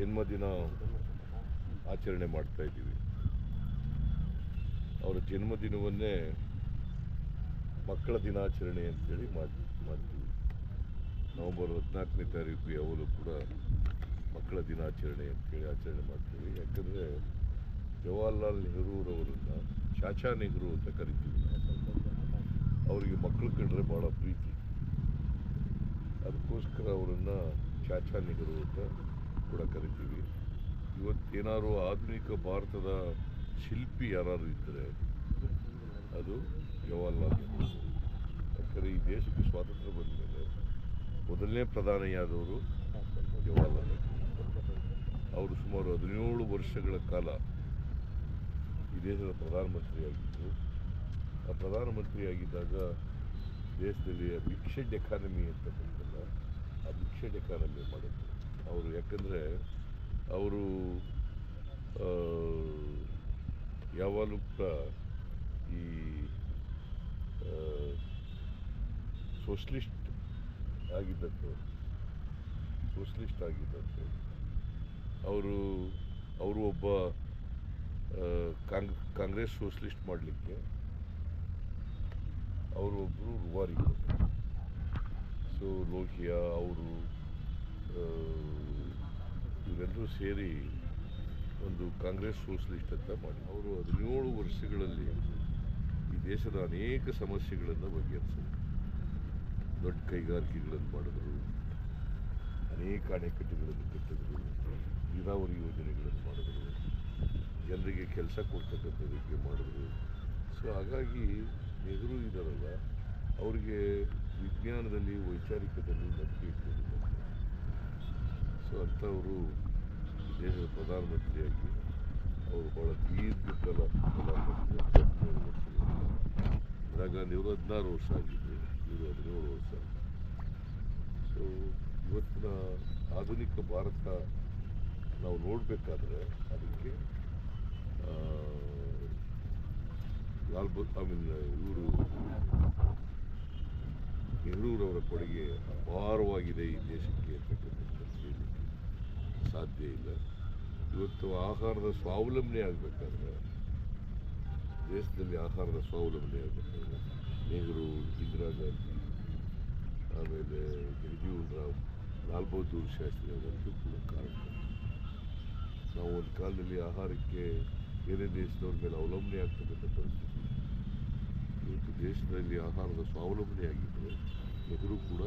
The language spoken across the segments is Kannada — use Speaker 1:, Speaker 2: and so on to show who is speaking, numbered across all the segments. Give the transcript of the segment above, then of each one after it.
Speaker 1: ಜನ್ಮದಿನ ಆಚರಣೆ ಮಾಡ್ತಾ ಇದ್ದೀವಿ. ಅವರ ಜನ್ಮದಿನವನ್ನೇ ಮಕ್ಕಳ ದಿನಾಚರಣೆ ಅಂತೇಳಿ ಮಾಡಿ, ಮಾಡ್ತೀವಿ. ನವೆಂಬರ್ ಹದಿನಾಲ್ಕನೇ ತಾರೀಕು ಯಾವಾಗಲೂ ಕೂಡ ಮಕ್ಕಳ ದಿನಾಚರಣೆ ಅಂತೇಳಿ ಆಚರಣೆ ಮಾಡ್ತೀವಿ. ಯಾಕಂದರೆ ಜವಾಹರ್ಲಾಲ್ ನೆಹರೂರವರನ್ನು ಚಾಚಾ ನೆಹರು ಅಂತ ಕರಿತೀವಿ ಅವರಿಗೆ ಮಕ್ಕಳು ಕಂಡ್ರೆ ಭಾಳ ಪ್ರೀತಿ. ಅದಕ್ಕೋಸ್ಕರ ಅವರನ್ನು ಚಾಚಾ ನೆಹರು ಅಂತ ಕೂಡ ಕರಿತೀವಿ. ಇವತ್ತೇನಾದ್ರು ಆಧುನಿಕ ಭಾರತದ ಶಿಲ್ಪಿ ಯಾರಾದ್ರು ಇದ್ದರೆ ಅದು ಜವಾಹರ್ಲಾಲ್ ನೆಹರು. ಯಾಕಂದರೆ ಈ ದೇಶಕ್ಕೆ ಸ್ವಾತಂತ್ರ್ಯ ಬಂದ ಮೇಲೆ ಮೊದಲನೇ ಪ್ರಧಾನಿಯಾದವರು ಜವಾಹರ್ಲಾಲ್ ನೆಹರು. ಅವರು ಸುಮಾರು ಹದಿನೇಳು ವರ್ಷಗಳ ಕಾಲ ಈ ದೇಶದ ಪ್ರಧಾನಮಂತ್ರಿಯಾಗಿದ್ದರು. ಆ ಪ್ರಧಾನಮಂತ್ರಿಯಾಗಿದ್ದಾಗ ದೇಶದಲ್ಲಿ ಮಿಕ್ಸೆಡ್ ಎಕಾನಮಿ ಅಂತ ಬಂತಲ್ಲ, ಆ ಮಿಕ್ಸೆಡ್ ಎಕಾನಮಿ ಮಾಡಿದ್ರು. ಅವರು, ಯಾಕಂದರೆ ಅವರು ಯಾವಾಗಲೂ ಕೂಡ ಈ ಸೋಷಲಿಸ್ಟ್ ಆಗಿದ್ದಂಥವ್ರು ಸೋಷಲಿಸ್ಟ್ ಆಗಿದ್ದಂಥವ್ರು ಅವರು ಅವರು ಒಬ್ಬ ಕಾಂಗ್, ಕಾಂಗ್ರೆಸ್ ಸೋಷಲಿಸ್ಟ್ ಮಾಡಲಿಕ್ಕೆ ಅವರು ಒಬ್ಬರು ರುವಾರಿಗಳು ಸೊ, ಲೋಹಿಯಾ, ಅವರು ಇವರೆಲ್ಲರೂ ಸೇರಿ ಒಂದು ಕಾಂಗ್ರೆಸ್ ಸೋಷಲಿಸ್ಟ್ ಅಂತ ಮಾಡಿ. ಅವರು ಹದಿನೇಳು ವರ್ಷಗಳಲ್ಲಿ ಈ ದೇಶದ ಅನೇಕ ಸಮಸ್ಯೆಗಳನ್ನು ಬಗೆಹರಿಸಿದರು. ದೊಡ್ಡ ಕೈಗಾರಿಕೆಗಳನ್ನು ಮಾಡಿದ್ರು. ಅನೇಕ ಅಣೆಕಟ್ಟೆಗಳನ್ನು ಕಟ್ಟಿದ್ರು. ನೀರಾವರಿ ಯೋಜನೆಗಳನ್ನು ಮಾಡಿದ್ರು. ಜನರಿಗೆ ಕೆಲಸ ಕೊಡ್ತಕ್ಕಂಥದ್ದಕ್ಕೆ ಮಾಡಿದ್ರು. ಸೊ ಹಾಗಾಗಿ ನೆಹರು ಇದ್ದಾರಲ್ಲ ಅವರಿಗೆ ವಿಜ್ಞಾನದಲ್ಲಿ, ವೈಚಾರಿಕದಲ್ಲಿ ಅಂಥವರು ದೇಶದ ಪ್ರಧಾನಮಂತ್ರಿಯಾಗಿ ಅವರು ಭಾಳ ದೀರ್ಘಕಾಲ ಪ್ರಧಾನಮಂತ್ರಿ ಹದಿನೇಳು ವರ್ಷಗಳು ಇಂದಿರಾ ಗಾಂಧಿ ಅವರು ಹದಿನಾರು ವರ್ಷ ಆಗಿದೆ ಇವರು ಹದಿನೇಳು ವರ್ಷ. ಸೊ ಇವತ್ತಿನ ಆಧುನಿಕ ಭಾರತ ನಾವು ನೋಡಬೇಕಾದ್ರೆ ಅದಕ್ಕೆ ಲಾಲ್ ಬ ಐ ಮೀನ್, ಇವರು ನೆಹರೂರವರ ಕೊಡುಗೆ ಅಪಾರವಾಗಿದೆ ಈ ದೇಶಕ್ಕೆ ಅಂತಕ್ಕಂಥದ್ದು ಸಾಧ್ಯ ಇಲ್ಲ. ಇವತ್ತು ಆಹಾರದ ಸ್ವಾವಲಂಬನೆ ಆಗಬೇಕಾದ್ರೆ ದೇಶದಲ್ಲಿ ಆಹಾರದ ಸ್ವಾವಲಂಬನೆ ಆಗಬೇಕಾದ್ರೆ ನೆಹರು ಇಂದಿರಾ ಗಾಂಧಿ ಆಮೇಲೆ ರಾವ್ ಲಾಲ್ ಬಹದ್ದೂರ್ ಶಾಸ್ತ್ರಿ ಕೂಡ ಕಾರಣ. ನಾವು ಒಂದು ಕಾಲದಲ್ಲಿ ಆಹಾರಕ್ಕೆ ಬೇರೆ ದೇಶದವ್ರ ಮೇಲೆ ಅವಲಂಬನೆ ಆಗ್ತಕ್ಕಂಥ ಪರಿಸ್ಥಿತಿ. ಇವತ್ತು ದೇಶದಲ್ಲಿ ಆಹಾರದ ಸ್ವಾವಲಂಬನೆ ಆಗಿದ್ದರೆ ನೆಹರು ಕೂಡ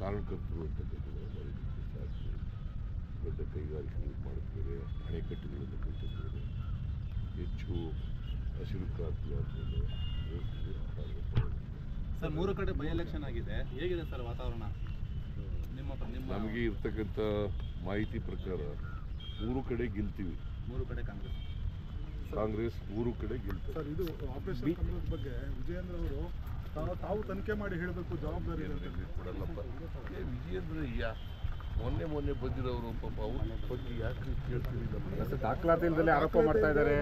Speaker 1: ಕಾರಣಕರ್ತರು ಮರೀಲಿಕ್ಕೆ ಸಾಧ್ಯ ದೊಡ್ಡ ಕೈಗಾರಿಕೆಗಳು ಮಾಡುತ್ತೇವೆ ಅಣೆಕಟ್ಟುಗಳನ್ನು ಕಟ್ಟಿದ್ಮೇಲೆ ಹೆಚ್ಚು ಹಸಿರು ಕ್ರಾಂತಿ ಆದಮೇಲೆ
Speaker 2: ಸರ್ ಮೂರು ಕಡೆ ಬೈ ಎಲೆಕ್ಷನ್ ಆಗಿದೆ. ಹೇಗಿದೆ ಸರ್ ವಾತಾವರಣ? ನಿಮ್ಮ ನಿಮ್ಮ
Speaker 1: ನಮಗೆ ಇರ್ತಕ್ಕಂಥ ಮಾಹಿತಿ ಪ್ರಕಾರ ಮೂರು ಕಡೆ ಗೆಲ್ತೀವಿ.
Speaker 2: ಮೂರು ಕಡೆ ಕಾಂಗ್ರೆಸ್.
Speaker 1: ಕಾಂಗ್ರೆಸ್ ಮೂರು ಕಡೆ ಗೆಲ್ತು
Speaker 3: ಸರ್ ಇದು ಆಪರೇಷನ್ ಕಮಲದ ಬಗ್ಗೆ ವಿಜಯೇಂದ್ರ ಅವರು ತಾವು- ತಾವು ತನಿಖೆ ಮಾಡಿ ಹೇಳಬೇಕು ಜವಾಬ್ದಾರಿ
Speaker 1: ಕೊಡಲ್ಲಪ್ಪ. ವಿಜಯೇಂದ್ರ ಯಾ ಮೊನ್ನೆ ಮೊನ್ನೆ ಬಂದಿರೋರು ಪಾಪ ಅವ್ರ ಬಗ್ಗೆ ಯಾಕೆ ಕೇಳ್ತೀವಿ
Speaker 4: ದಾಖಲಾತಿ ಇಲ್ದಲೆ ಆರೋಪ ಮಾಡ್ತಾ ಇದ್ದಾರೆ